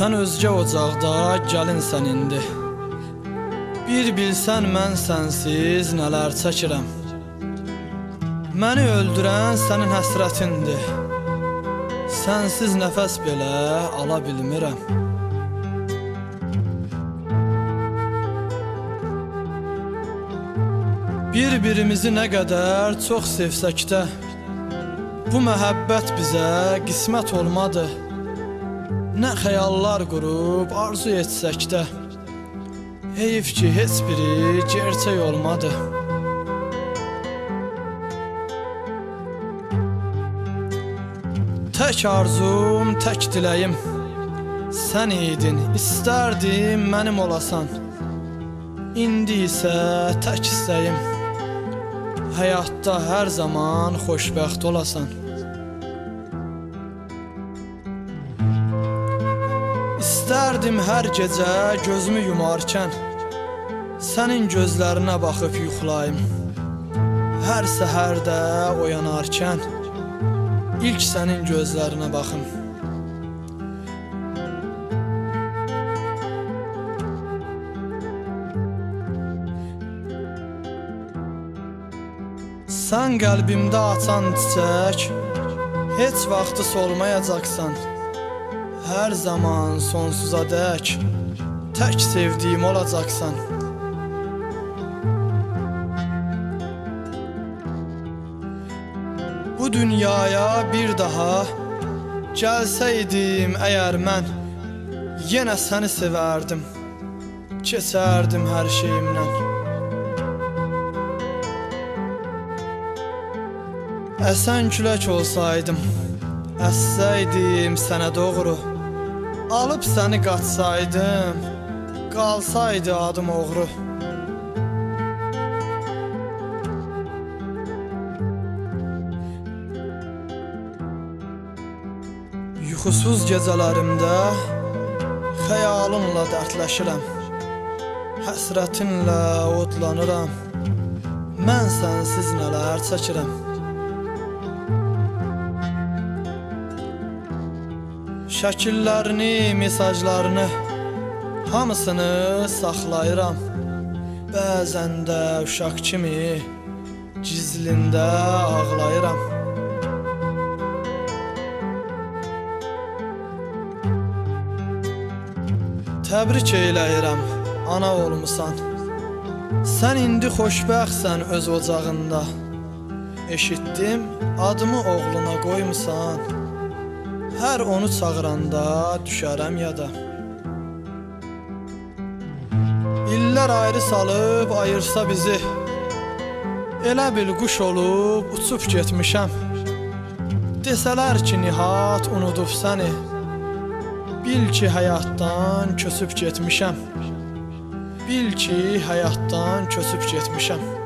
Sən özgə ocaqda gəlinsən indi. Bir bilsən mən sənsiz nələr çəkirəm. Məni öldürən sənin həsrətindir. Sənsiz nəfəs belə ala bilmirəm. Bir-birimizi nə qədər çox sevsək də Bu məhəbbət bizə qismət olmadı Nə xəyallar qurub arzu etsək də Heyif ki, heç biri gerçək olmadı. Tək arzum, tək diləyim Sən idin, istərdim mənim olasan. İndi isə tək istəyim Həyatda hər zaman xoşbəxt olasan İstərdim hər gecə gözümü yumarkən Sənin gözlərinə baxıb yuxulayım. Hər səhərdə oyanarkən İlk sənin gözlərinə baxım. Sən qəlbimdə açan çiçək Heç vaxtı solmayacaqsan Hər zaman sonsuza dək Tək sevdiyim olacaqsan. Bu dünyaya bir daha Gəlsəydim əgər mən Yenə səni sevərdim Keçərdim hər şeyimdən. Əsən külək olsaydım Əssəydim sənə doğru Alıb səni qaçsaydım Qalsaydı adım oğru. Yuxusuz gecələrimdə Xəyalınla dərdləşirəm Həsrətinlə odlanıram. Mən sənsiz nələr çəkirəm Şəkillərini, mesajlarını Hamısını saxlayıram. Bəzən də uşaq kimi Gizlində ağlayıram. Təbrik eləyirəm, ana olmusan. Sən indi xoşbəxtsən öz ocağında. Eşitdim, adımı oğluna qoymusan Hər onu çağıranda düşərəm yada. İllər ayrı salıb ayırsa bizi. Elə bil quş olub uçub getmişəm. Desələr ki, nihat unudub səni. Bil ki, həyatdan köçüb getmişəm. Bil ki, həyatdan köçüb getmişəm